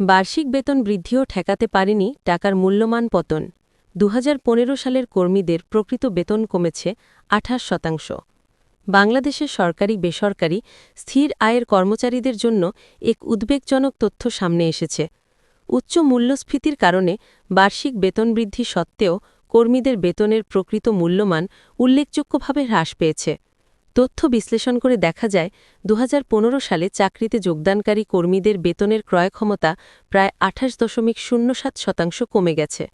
বার্ষিক বেতন বৃদ্ধিও ঠেকাতে পারেনি টাকার মূল্যমান পতন। দু হাজার পনেরো সালের কর্মীদের প্রকৃত বেতন কমেছে আঠাশ শতাংশ। বাংলাদেশের সরকারি, বেসরকারি, স্থির আয়ের কর্মচারীদের জন্য এক উদ্বেগজনক তথ্য সামনে এসেছে। উচ্চ মূল্যস্ফীতির কারণে বার্ষিক বেতন বৃদ্ধি সত্ত্বেও কর্মীদের বেতনের প্রকৃত মূল্যমান উল্লেখযোগ্যভাবে হ্রাস পেয়েছে। তথ্য বিশ্লেষণ করে দেখা যায় দু হাজার পনেরো সালে চাকরিতে যোগদানকারী কর্মীদের বেতনের ক্রয় ক্ষমতা প্রায় আঠাশ দশমিক শূন্য সাত শতাংশ কমে গেছে।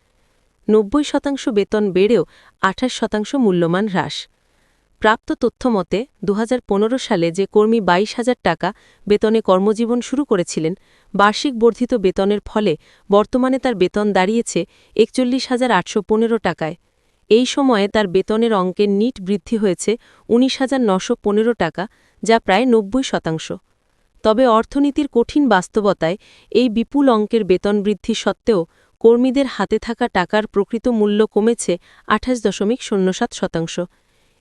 নব্বই শতাংশ বেতন বেড়েও আঠাশ শতাংশ মূল্যমান হ্রাস। প্রাপ্ত তথ্য মতে দু সালে যে কর্মী বাইশ হাজার টাকা বেতনে কর্মজীবন শুরু করেছিলেন, বার্ষিক বর্ধিত বেতনের ফলে বর্তমানে তার বেতন দাঁড়িয়েছে একচল্লিশ হাজার আটশো টাকায়। এই সময়ে তার বেতনের অঙ্কের নিট বৃদ্ধি হয়েছে উনিশ হাজার নশো পনেরো টাকা, যা প্রায় নব্বই শতাংশ। তবে অর্থনীতির কঠিন বাস্তবতায় এই বিপুল অঙ্কের বেতন বৃদ্ধি সত্ত্বেও কর্মীদের হাতে থাকা টাকার প্রকৃত মূল্য কমেছে আঠাশ দশমিক শূন্য সাত শতাংশ।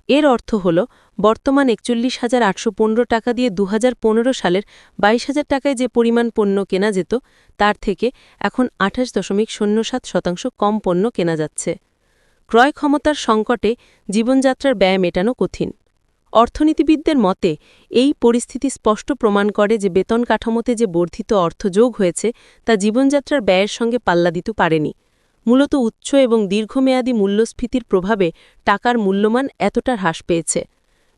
এর অর্থ হল, বর্তমান একচল্লিশ হাজার আটশো টাকা দিয়ে দু হাজার পনেরো সালের বাইশ হাজার টাকায় যে পরিমাণ পণ্য কেনা যেত, তার থেকে এখন আঠাশ দশমিক শূন্য সাত শতাংশ কম পণ্য কেনা যাচ্ছে। ক্রয় ক্ষমতার সংকটে জীবনযাত্রার ব্যয় মেটানো কঠিন। অর্থনীতিবিদদের মতে, এই পরিস্থিতি স্পষ্ট প্রমাণ করে যে বেতন কাঠামোতে যে বর্ধিত অর্থ যোগ হয়েছে, তা জীবনযাত্রার ব্যয়ের সঙ্গে পাল্লা দিতে পারেনি। মূলত উচ্চ এবং দীর্ঘমেয়াদী মূল্যস্ফীতির প্রভাবে টাকার মূল্যমান এতটা হ্রাস পেয়েছে।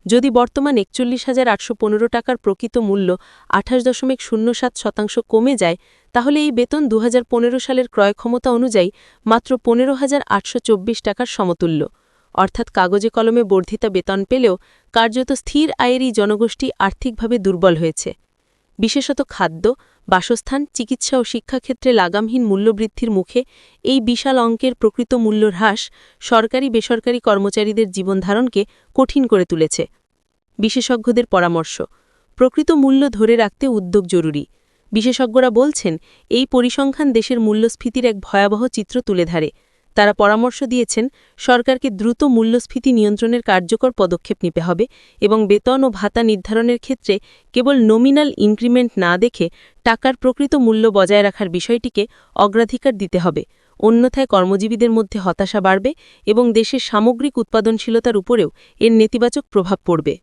যদি বর্তমান একচল্লিশ হাজার আটশো পনেরো টাকার প্রকৃত মূল্য আঠাশ দশমিক শূন্য সাত শতাংশ কমে যায়, তাহলে এই বেতন দু হাজার পনেরো সালের ক্রয় ক্ষমতা অনুযায়ী মাত্র পনেরো হাজার আটশো চব্বিশ টাকার সমতুল্য। অর্থাৎ কাগজে কলমে বর্ধিতা বেতন পেলেও কার্যত স্থির আয়েরই জনগোষ্ঠী আর্থিকভাবে দুর্বল হয়েছে। বিশেষত খাদ্য, বাসস্থান, চিকিৎসা ও শিক্ষাক্ষেত্রে লাগামহীন মূল্যবৃদ্ধির মুখে এই বিশাল অঙ্কের প্রকৃত মূল্য হ্রাস সরকারি বেসরকারি কর্মচারীদের জীবনধারণকে কঠিন করে তুলেছে। বিশেষজ্ঞদের পরামর্শ, প্রকৃত মূল্য ধরে রাখতে উদ্যোগ জরুরি। বিশেষজ্ঞরা বলছেন, এই পরিসংখ্যান দেশের মূল্যস্ফীতির এক ভয়াবহ চিত্র তুলে ধরে। তারা পরামর্শ দিয়েছেন, সরকারকে দ্রুত মূল্যস্ফীতি নিয়ন্ত্রণের কার্যকর পদক্ষেপ নিতে হবে এবং বেতন ও ভাতা নির্ধারণের ক্ষেত্রে কেবল নমিনাল ইনক্রিমেন্ট না দেখে টাকার প্রকৃত মূল্য বজায় রাখার বিষয়টিকে অগ্রাধিকার দিতে হবে। অন্যথায় কর্মজীবীদের মধ্যে হতাশা বাড়বে এবং দেশের সামগ্রিক উৎপাদনশীলতার উপরেও এর নেতিবাচক প্রভাব পড়বে।